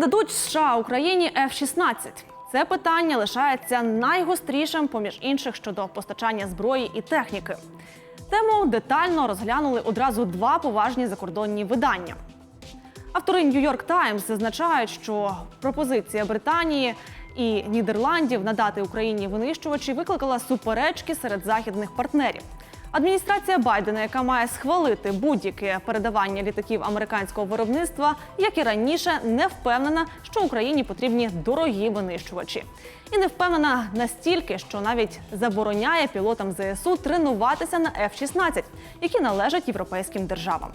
нададуть США Україні F-16? Це питання лишається найгострішим поміж інших щодо постачання зброї і техніки. Тему детально розглянули одразу два поважні закордонні видання. Автори Нью-Йорк Таймс зазначають, що пропозиція Британії і Нідерландів надати Україні винищувачі викликала суперечки серед західних партнерів. Адміністрація Байдена, яка має схвалити будь-яке передавання літаків американського виробництва, як і раніше, не впевнена, що Україні потрібні дорогі винищувачі, і не впевнена настільки, що навіть забороняє пілотам ЗСУ тренуватися на F-16, які належать європейським державам.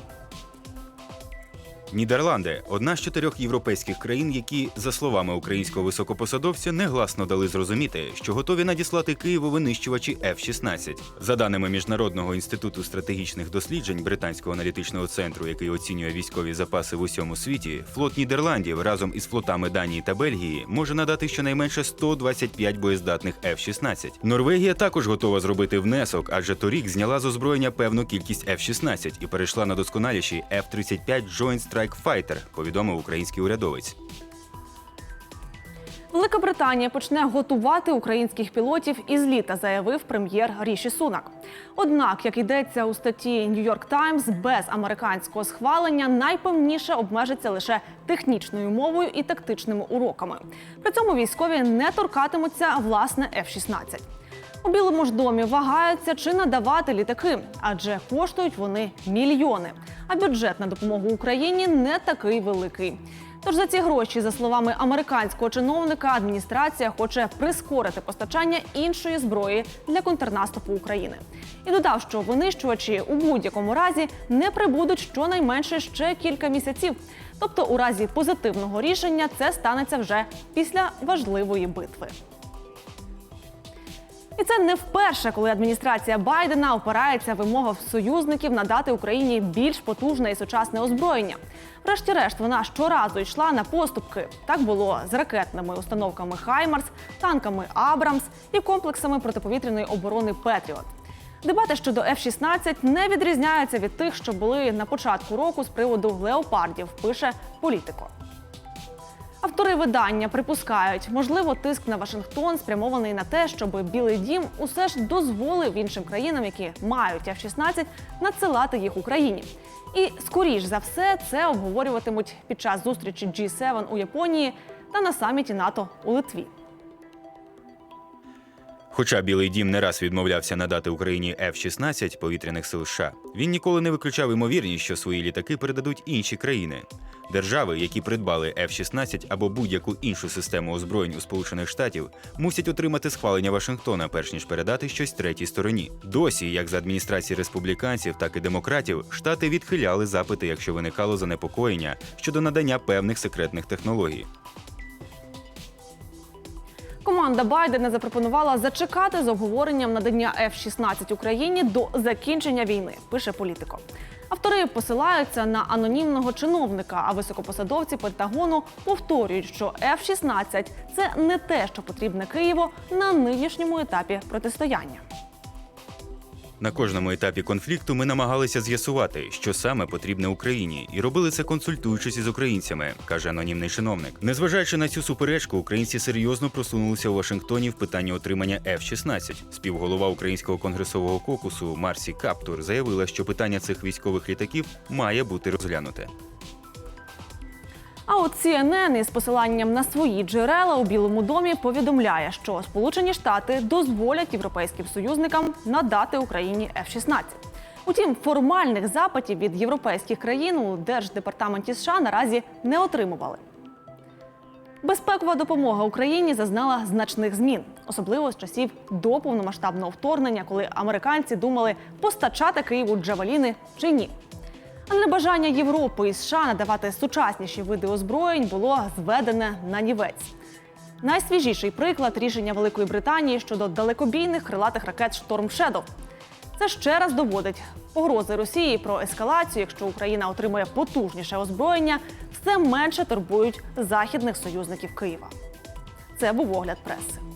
Нідерланди одна з чотирьох європейських країн, які, за словами українського високопосадовця, негласно дали зрозуміти, що готові надіслати Києву винищувачі F-16. За даними Міжнародного інституту стратегічних досліджень британського аналітичного центру, який оцінює військові запаси в усьому світі, флот Нідерландів разом із флотами Данії та Бельгії може надати щонайменше 125 боєздатних F-16. Норвегія також готова зробити внесок, адже торік зняла з озброєння певну кількість F-16 і перейшла на досконаліші F-35 Joint Strike Fighter, повідомив український урядовець. Велика Британія почне готувати українських пілотів із літа, заявив прем'єр Ріші Сунак. Однак, як йдеться у статті York Times, без американського схвалення найпевніше обмежиться лише технічною мовою і тактичними уроками. При цьому військові не торкатимуться власне F-16. У Білому ж домі вагаються чи надавати літаки, адже коштують вони мільйони. А бюджет на допомогу Україні не такий великий. Тож за ці гроші, за словами американського чиновника, адміністрація хоче прискорити постачання іншої зброї для контрнаступу України. І додав, що винищувачі у будь-якому разі не прибудуть щонайменше ще кілька місяців. Тобто, у разі позитивного рішення це станеться вже після важливої битви. І це не вперше, коли адміністрація Байдена опирається в вимогах союзників надати Україні більш потужне і сучасне озброєння. Врешті-решт, вона щоразу йшла на поступки. Так було з ракетними установками Хаймарс, танками Абрамс і комплексами протиповітряної оборони Петріот. Дебати щодо F-16 не відрізняються від тих, що були на початку року з приводу леопардів. Пише політико. Автори видання припускають, можливо, тиск на Вашингтон спрямований на те, щоб Білий Дім усе ж дозволив іншим країнам, які мають F-16, надсилати їх Україні. І скоріш за все це обговорюватимуть під час зустрічі G7 у Японії та на саміті НАТО у Литві. Хоча Білий Дім не раз відмовлявся надати Україні F-16 повітряних сил США, він ніколи не виключав ймовірність, що свої літаки передадуть інші країни. Держави, які придбали F-16 або будь-яку іншу систему озброєнь у Сполучених Штатів, мусять отримати схвалення Вашингтона, перш ніж передати щось третій стороні. Досі, як за адміністрації республіканців, так і демократів, штати відхиляли запити, якщо виникало занепокоєння щодо надання певних секретних технологій. Команда Байдена запропонувала зачекати з обговоренням надання F-16 Україні до закінчення війни. Пише політико. Автори посилаються на анонімного чиновника, а високопосадовці Пентагону повторюють, що F-16 – це не те, що потрібне Києву на нинішньому етапі протистояння. На кожному етапі конфлікту ми намагалися з'ясувати, що саме потрібне Україні, і робили це консультуючись із українцями, каже анонімний чиновник. Незважаючи на цю суперечку, українці серйозно просунулися у Вашингтоні в питанні отримання F-16. Співголова українського конгресового кокусу Марсі Каптур заявила, що питання цих військових літаків має бути розглянуте. А от CNN із посиланням на свої джерела у Білому домі повідомляє, що Сполучені Штати дозволять європейським союзникам надати Україні F-16. Утім, формальних запитів від європейських країн у Держдепартаменті США наразі не отримували. Безпекова допомога Україні зазнала значних змін, особливо з часів до повномасштабного вторгнення, коли американці думали постачати Києву джавеліни чи ні. А небажання Європи і США надавати сучасніші види озброєнь було зведене на нівець. Найсвіжіший приклад рішення Великої Британії щодо далекобійних крилатих ракет Шторм Шедов. Це ще раз доводить погрози Росії про ескалацію, якщо Україна отримує потужніше озброєння, все менше турбують західних союзників Києва. Це був огляд преси.